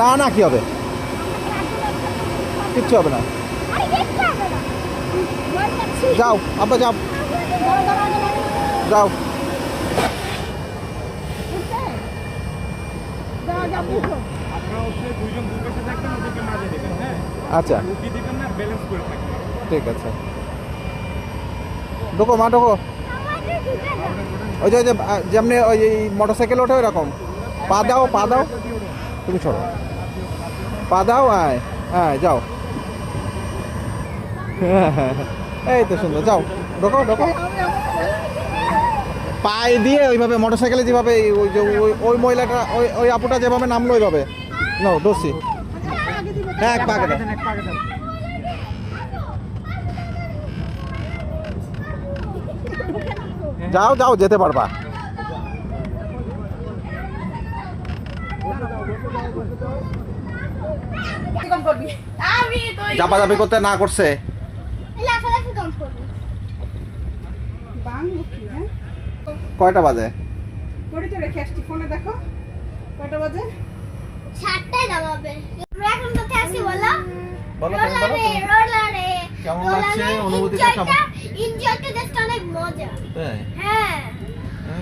না না কি হবে? কিচ্ছু হবে না। যাও আব্বা যাও। যাও। আচ্ছা। ঠিক আছে। ঢোকো মা ঢোকো। ওই যে ওই যে যেমনি ওই মোটর সাইকেল ওঠে ওরকম পা দাও পা দাও। তুমি ছড়ো পা দাও, আয়। হ্যাঁ যাও। এই তো সুন্দর, যাও। ঢোকো ঢোকো পায়ে দিয়ে ওইভাবে মোটর সাইকেলে যেভাবে ওই যে ওই- ওই মহিলাটা, ওই ওই আপুটা যেভাবে নামলো ওইভাবে। নো দোষী। এক কেটে যাও যাও, যেতে পারবা। তো করতে না করছে কয়টা বাজে দেখো কয়টা বাজে এখন বলো? কেমন লাগছে? অনুভূতিটা কেমন? অনেক মজা। তাই হ্যাঁ,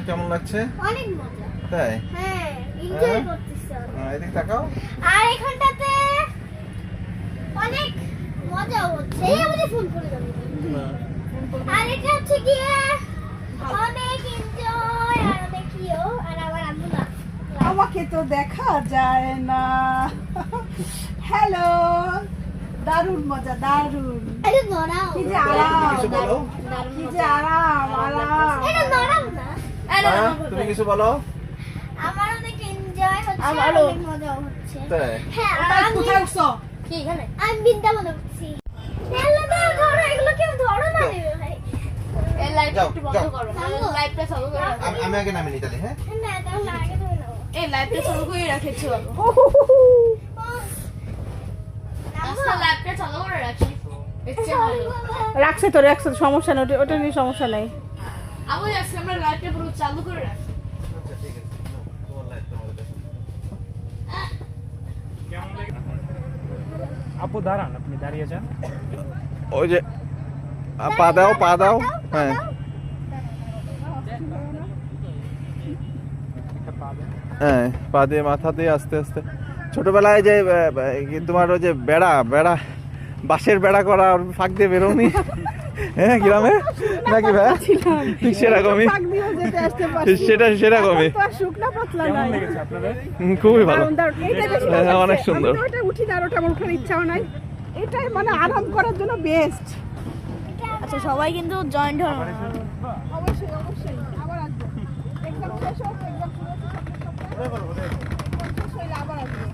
কেমন লাগছে অনেক মজা। তাই হ্যাঁ, enjoy হ্যাঁ? করতেছি এদিকে তাকাও। আর এখানটাতে অনেক মজা হচ্ছে। এই আমাদের ফোন করে যাবে আর এটা হচ্ছে গিয়ে অনেক এনজয় আর অনেক ইয়েও আর আমার আম্মু আমাকে তো দেখা যায় না। হ্যালো দারুণ মজা দারুণ। কি যে আরাম। কি যে আরাম আরাম। এটা নরাম না। হ্যাঁ, তুমি কিছু বলো? অনেক হচ্ছে আর অনেক মজা হচ্ছে। হ্যাঁ আমি কোথায় উঠছো কি এখানে? আমি বৃন্দাবনে উঠছি। এগুলো তো ধরো এগুলো কেউ ধরো না রে ভাই। এই লাইটটা একটু বন্ধ করো যাব? চালু করে আমি- আগে হ্যাঁ? না তাহলে আগে তুমি নাও এই লাইটটা চালু করে রাখেছি বাবা। নামো। আচ্ছা লাইটটা চালু করে রাখি। রাখছে তো রাখছে সমস্যা নেই ওটা- ওটা নিয়ে সমস্যা নেই। আমি আজকে আমরা লাইটটা পুরো চালু করে রাখি আচ্ছা ঠিক আছে নাও, তোমার লাইট তোমার কাছে। কেমন লাগে আপু দাঁড়ান আপনি দাঁড়িয়ে যান। ওই যে পা দাও পা দাও। হ্যাঁ। পা হ্যাঁ পা দিয়ে মাথা দিয়ে আস্তে আস্তে। ছোটবেলায় যে তোমার ওই যে বেড়া বেড়া বাঁশের বেড়া করা ফাঁক দিয়ে বেরোনি হ্যাঁ গ্রামে? নাকি ভাই? ঠিক সেরকমই। সেটা সেরকমই। খুবই ভালো। হ্যাঁ, অনেক সুন্দর। উঠি না আর ওটা আমার ইচ্ছাও নাই। এটাই মানে আরাম করার জন্য বেস্ট আচ্ছা সবাই কিন্তু জয়েন্ট হন অবশ্যই অবশ্যই। আবার আসব। এক্সাম শেষ হোক এক্সাম শুরু হোক শেষ আবার আসব।